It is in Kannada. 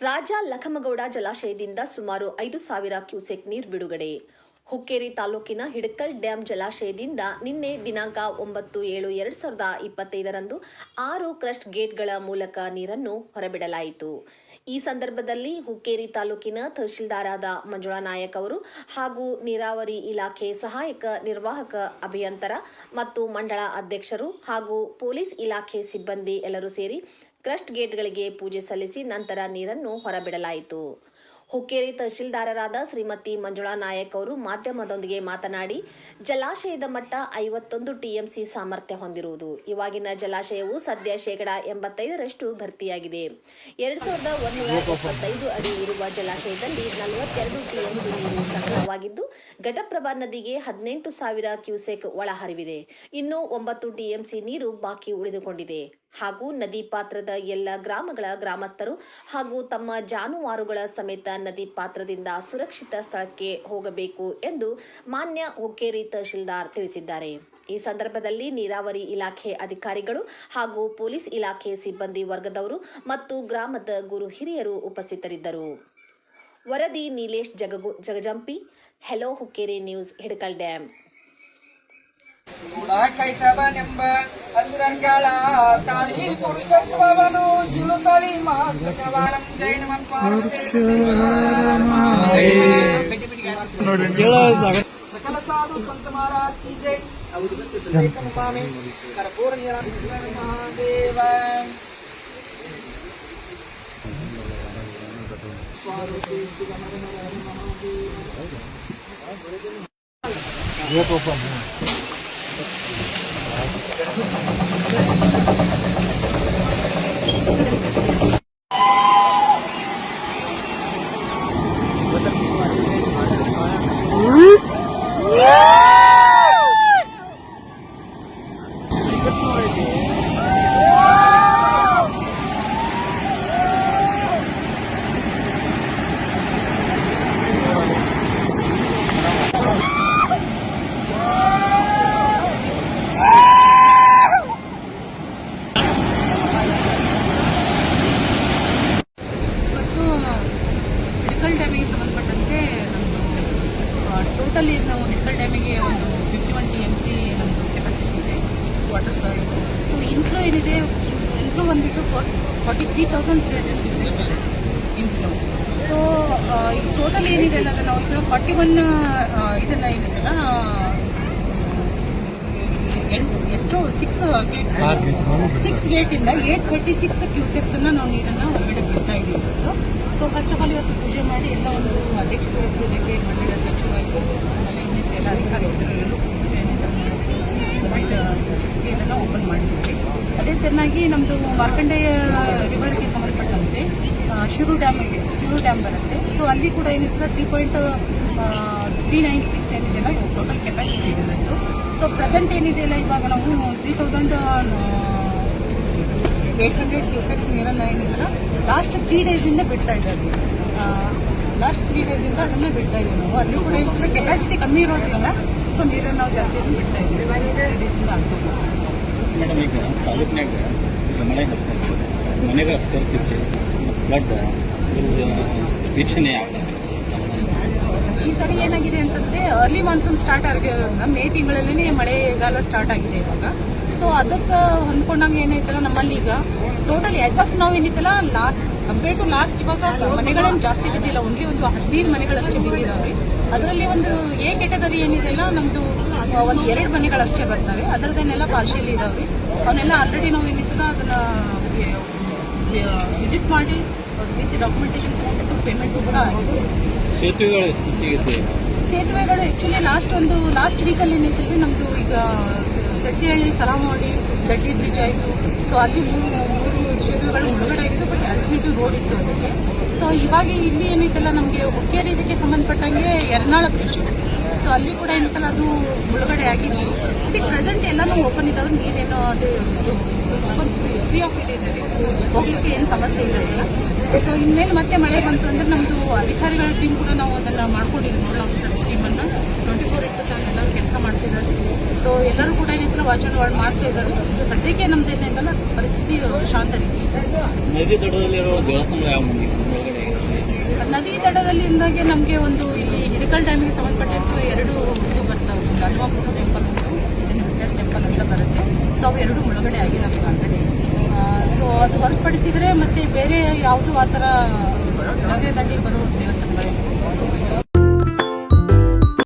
ರಾಜ ಲಖಮಗೌಡ ಜಲಾಶಯದಿಂದ ಸುಮಾರು ಐದು ಸಾವಿರ ಕ್ಯೂಸೆಕ್ ನೀರು ಬಿಡುಗಡೆ. ಹುಕ್ಕೇರಿ ತಾಲೂಕಿನ ಹಿಡಕಲ್ ಡ್ಯಾಂ ಜಲಾಶಯದಿಂದ ನಿನ್ನೆ ದಿನಾಂಕ ಒಂಬತ್ತು ಏಳು ಎರಡ್ ಸಾವಿರದ ಇಪ್ಪತ್ತೈದರಂದು ಆರು ಕ್ರಸ್ಟ್ ಗೇಟ್ಗಳ ಮೂಲಕ ನೀರನ್ನು ಹೊರಬಿಡಲಾಯಿತು. ಈ ಸಂದರ್ಭದಲ್ಲಿ ಹುಕ್ಕೇರಿ ತಾಲೂಕಿನ ತಹಶೀಲ್ದಾರಾದ ಮಂಜುಳಾ ನಾಯಕ್ ಅವರು ಹಾಗೂ ನೀರಾವರಿ ಇಲಾಖೆ ಸಹಾಯಕ ನಿರ್ವಾಹಕ ಅಭಿಯಂತರ ಮತ್ತು ಮಂಡಳ ಅಧ್ಯಕ್ಷರು ಹಾಗೂ ಪೊಲೀಸ್ ಇಲಾಖೆ ಸಿಬ್ಬಂದಿ ಎಲ್ಲರೂ ಸೇರಿ ಕ್ರಸ್ಟ್ ಗೇಟ್ಗಳಿಗೆ ಪೂಜೆ ಸಲ್ಲಿಸಿ ನಂತರ ನೀರನ್ನು ಹೊರಬಿಡಲಾಯಿತು. ಹುಕ್ಕೇರಿ ತಹಶೀಲ್ದಾರರಾದ ಶ್ರೀಮತಿ ಮಂಜುಳಾ ನಾಯಕ್ ಅವರು ಮಾಧ್ಯಮದೊಂದಿಗೆ ಮಾತನಾಡಿ, ಜಲಾಶಯದ ಮಟ್ಟ ಐವತ್ತೊಂದು ಟಿಎಂಸಿ ಸಾಮರ್ಥ್ಯ ಹೊಂದಿರುವುದು. ಇವಾಗಿನ ಜಲಾಶಯವು ಸದ್ಯ ಶೇಕಡಾ ಎಂಬತ್ತೈದರಷ್ಟು ಭರ್ತಿಯಾಗಿದೆ. ಎರಡ್ ಸಾವಿರದ ಒಂದೂರ ಅಡಿ ಇರುವ ಜಲಾಶಯದಲ್ಲಿ ನಲವತ್ತೆರಡು ಟಿಎಂಸಿ ನೀರು ಸಂಗ್ರಹವಾಗಿದ್ದು, ಘಟಪ್ರಭಾ ನದಿಗೆ ಹದಿನೆಂಟು ಸಾವಿರ ಕ್ಯೂಸೆಕ್ ಒಳಹರಿವಿದೆ. ಇನ್ನು ಒಂಬತ್ತು ಟಿಎಂಸಿ ನೀರು ಬಾಕಿ ಉಳಿದುಕೊಂಡಿದೆ. ಹಾಗೂ ನದಿ ಪಾತ್ರದ ಎಲ್ಲ ಗ್ರಾಮಗಳ ಗ್ರಾಮಸ್ಥರು ಹಾಗೂ ತಮ್ಮ ಜಾನುವಾರುಗಳ ಸಮೇತ ನದಿ ಪಾತ್ರದಿಂದ ಸುರಕ್ಷಿತ ಸ್ಥಳಕ್ಕೆ ಹೋಗಬೇಕು ಎಂದು ಮಾನ್ಯ ಹುಕ್ಕೇರಿ ತಹಶೀಲ್ದಾರ್ ತಿಳಿಸಿದ್ದಾರೆ. ಈ ಸಂದರ್ಭದಲ್ಲಿ ನೀರಾವರಿ ಇಲಾಖೆ ಅಧಿಕಾರಿಗಳು ಹಾಗೂ ಪೊಲೀಸ್ ಇಲಾಖೆ ಸಿಬ್ಬಂದಿ ವರ್ಗದವರು ಮತ್ತು ಗ್ರಾಮದ ಗುರು ಹಿರಿಯರು ಉಪಸ್ಥಿತರಿದ್ದರು. ವರದಿ Nilesh Jagajampi hello Hukkeri news Hidkal dam ಕೈಟಬನೆಂಬ ಹಸುರನ್ಗಳ ತಾಳಿ ಪುರುಷತ್ವವನು ಶಿಲುತಳಿ ಮಹತ್ವವನಂ ಜೈ ನಮಃ ಪಾರ್ವತಿ ಸಕಲ ಸಾಧು ಸಂತ ಮಹಾರಾಜ್ ಕಿ ಜೈ ಏಕಮುಖಾಮಿ ಕರ್ಪೂರ ನಿರಾಮಿಸಿದ ಮಹಾದೇವ ಪಾರ್ವತಿ ಶಿವ ನರ ನರ ಮಹಾದೇವ ಮತ್ತು ಹಿಡ್ಕಲ್ ಡ್ಯಾಮಿಗೆ ಸಂಬಂಧಪಟ್ಟಂತೆ ನಮ್ಮದು ಟೋಟಲಿ ನಾವು ಹಿಡ್ಕಲ್ ಡ್ಯಾಮಿಗೆ ಒಂದು fifty one T M C ನಮ್ಮದು ಕೆಪಾಸಿಟಿ ಇದೆ ವಾಟರ್ ಸಾರಿ ಸೊ ಇನ್ಫ್ಲೋ ಏನಿದೆ? ಇನ್ಫ್ಲೋ ಬಂದುಬಿಟ್ಟು forty three thousand three hundred ಇದೆ ಇನ್ಫ್ಲೋ ಸೊ ಈಗ ಟೋಟಲ್ ಏನಿದೆ ಅಲ್ಲ ನಾವು ಈಗ ಫಾರ್ಟಿ ಒನ್ ಇದನ್ನು ಏನಿದೆಲ್ಲ ಎಂಟು ಎಷ್ಟೋ ಸಿಕ್ಸ್ ಗೇಟ್ ಸಿಕ್ಸ್ ಗೇಟಿಂದ ಏಟ್ ಥರ್ಟಿ ಸಿಕ್ಸ್ ಕ್ಯೂ ಸೆಕ್ಸನ್ನು ನಾವು ನೀರನ್ನು ಹೊರಗಡೆ ಬಿಡ್ತಾ ಇದ್ದೀವಿ. ಸೊ ಫಸ್ಟ್ ಆಫ್ ಆಲ್ ಇವತ್ತು ಪೂಜೆ ಮಾಡಿ ಎಲ್ಲ ಒಂದು ಅಧ್ಯಕ್ಷರು ಇದ್ರು ಇದಕ್ಕೆ ಮಂಡಳಿ ಅಧ್ಯಕ್ಷರು ಆಯಿತು. ಇನ್ನಿತರ ಎಲ್ಲ ಅಧಿಕಾರಿಗಳು ಎಲ್ಲರೂ ಸಿಕ್ಸ್ ಗೇಟನ್ನು ಓಪನ್ ಮಾಡಿದ್ವಿ. ಅದೇ ತೆರನಾಗಿ ನಮ್ಮದು ಮಾರ್ಕಂಡೆಯ ರಿವರ್ಗೆ ಸಂಬಂಧಪಟ್ಟಂತೆ ಶಿರು ಇದೆ ಶಿರು ಡ್ಯಾಮ್ ಬರುತ್ತೆ. ಸೊ ಅಲ್ಲಿ ಕೂಡ ಏನಿದೆ three point three nine six ಏನಿದೆಯಲ್ಲ ಟೋಟಲ್ ಕೆಪಾಸಿಟಿ ಇದೆ ಸೊ ಪ್ರೆಸೆಂಟ್ ಏನಿದೆಯಲ್ಲ, ಇವಾಗ ನಾವು three thousand eight hundred cusecs ನೀರನ್ನು ಏನಿದ್ರೆ ಲಾಸ್ಟ್ ತ್ರೀ ಡೇಸಿಂದ ಬಿಡ್ತಾ ಇದ್ದಾರೆ. ಲಾಸ್ಟ್ ತ್ರೀ ಡೇಸಿಂದ ಅದನ್ನು ಬಿಡ್ತಾ ಇದ್ದೀವಿ ನಾವು. ಅಲ್ಲಿ ಕೂಡ ಏನಂದ್ರೆ ಕೆಪಾಸಿಟಿ ಕಮ್ಮಿ ಇರೋದ್ರಿಂದ ಸೊ ನೀರನ್ನು ನಾವು ಜಾಸ್ತಿ ಬಿಡ್ತಾ ಇದ್ದೀವಿ. ಡೇಸಿಂದ ಆಗ್ತದೆ ಮೇಡಮ್ ಈಗ ತಾಲೂಕಿನಾಗ ಹತ್ತಿರ ಮನೆಗಳ ಪರಿಸ್ಥಿತಿ ಬಟ್ ವೀಕ್ಷಣೆ ಯಾವ ಈ ಸರಿ ಏನಾಗಿದೆ ಅಂತಂದ್ರೆ ಅರ್ಲಿ ಮಾನ್ಸೂನ್ ಸ್ಟಾರ್ಟ್ ಆಗಿದೆ ಮೇ ತಿಂಗಳಲ್ಲೇ ಮಳೆಗಾಲ ಸ್ಟಾರ್ಟ್ ಆಗಿದೆ ಇವಾಗ. ಸೊ ಅದಕ್ಕೆ ಹೊಂದ್ಕೊಂಡಂಗೆ ಏನೈತಲ್ಲ ನಮ್ಮಲ್ಲಿ ಈಗ ಟೋಟಲ್ ಎಸ್ ಆಫ್ ನಾವು ಏನೈತಲ್ಲ ಲಾ ಕಂಪೇರ್ ಟು ಲಾಸ್ಟ್ ಇವಾಗ ಮನೆಗಳನ್ನು ಜಾಸ್ತಿ ಬಿದ್ದಿಲ್ಲ ಓನ್ಲಿ ಒಂದು ಹದಿನೈದು ಮನೆಗಳಷ್ಟೇ ಬಿದ್ದಿದ್ದಾವೆ ಅದರಲ್ಲಿ ಒಂದು ಎ ಕೆಟಗರಿ ಏನಿದೆಲ್ಲ ನಮ್ದು ಆ, ಒಂದು ಎರಡು ಮನೆಗಳಷ್ಟೇ ಬರ್ತವೆ ಅದರದ್ದೇನೆಲ್ಲ ಪಾರ್ಶಿಯಲಿ ಇದಾವೆ. ಅವನ್ನೆಲ್ಲ ಆಲ್ರೆಡಿ ನಾವು ಏನಿದ್ರು ಅದನ್ನ ವಿಸಿಟ್ ಮಾಡಿ ವಿತ್ ಡಾಕ್ಯುಮೆಂಟೇಶನ್ ಕೊಟ್ಟು ಪೇಮೆಂಟು ಕೂಡ ಆಗಿದೆ ಸೇತುವೆಗಳ ಆಕ್ಚುಲಿ ಲಾಸ್ಟ್ ಒಂದು ಲಾಸ್ಟ್ ವೀಕಲ್ಲಿ ಏನಿದೆ ನಮ್ಮದು ಈಗ ಶೆಟ್ಟಿಹಳ್ಳಿ ಸಲಾಮವಾಡಿ ದಡ್ಡಿ ಬ್ರಿಡ್ಜ್ ಆಯಿತು. ಸೊ ಅಲ್ಲಿ ಮೂರು ಬಟ್ ರೋಡ್ ಸೊ ಇವಾಗ ಇಲ್ಲಿ ಏನೈತಲ್ಲ ನಮಗೆ ಹುಕ್ಕೇರಿ ಇದಕ್ಕೆ ಸಂಬಂಧಪಟ್ಟಂಗೆ ಎರ್ನಾಳ ಬ್ರಿಡ್ಜ್ ಸೊ ಅಲ್ಲಿ ಕೂಡ ಏನೈತಲ್ಲ ಅದು ಮುಳುಗಡೆ ಆಗಿತ್ತು ಬಟ್ ಪ್ರೆಸೆಂಟ್ ಎಲ್ಲನೂ ಓಪನ್ ಇದ್ದಾವೆ ನೀರೇನೋ ಅದು ಫ್ರೀ ಆಫ್ ಇದೆ ಹೋಗ್ಲಿಕ್ಕೆ ಏನು ಸಮಸ್ಯೆ ಇಲ್ಲ ಸೊ ಇನ್ಮೇಲೆ ಮತ್ತೆ ಮಳೆ ಬಂತು ಅಂದ್ರೆ ನಮ್ಮದು ಅಧಿಕಾರಿಗಳ ಟೀಮ್ ಕೂಡ ನಾವು ಅದನ್ನ ಮಾಡ್ಕೊಂಡಿದ್ದೀವಿ ನೋಡಲ್ ಆಫೀಸರ್ಸ್ ಟೀಮನ್ನು ಟ್ವೆಂಟಿ ಫೋರ್ ಇಂಟು ಸೆವೆನ್ ಎಲ್ಲರೂ ಕೆಲಸ ಮಾಡ್ತಿದ್ದಾರೆ ಸೊ ಎಲ್ಲರೂ ಕೂಡ ಏನಿದ್ರು ವಾಚ್ ಮಾಡ್ತಾ ಇದ್ದಾರೆ ಸದ್ಯಕ್ಕೆ ನಮ್ದು ಏನಂತಲ್ಲ ಪರಿಸ್ಥಿತಿ ಶಾಂತ ರೀತಿ ನದಿ ತಡದಲ್ಲಿ ದೇವಸ್ಥಾನಗಳು ಯಾವ ನದಿ ದಡದಲ್ಲಿ ಇಂದಾಗೆ ನಮಗೆ ಒಂದು ಇಲ್ಲಿ ಹಿಡಕಲ್ ಡ್ಯಾಮಿಗೆ ಸಂಬಂಧಪಟ್ಟಿದ್ದು ಎರಡು ಇದು ಬರ್ತವೆ. ಹನುಮಪುರ ಟೆಂಪಲ್ ಅಂತ ಟೆಂಪಲ್ ಅಂತ ಬರುತ್ತೆ. ಸೊ ಅವು ಎರಡು ಮುಳುಗಡೆ ಆಗಿ ನಮ್ಗೆ ಆಲ್ರೆಡಿ ಸೊ ಅದು ಹೊರತುಪಡಿಸಿದ್ರೆ ಮತ್ತೆ ಬೇರೆ ಯಾವುದು ಆ ಥರ ನದಿ ದಂಡಿ ಬರೋ ದೇವಸ್ಥಾನಗಳಿಲ್ಲ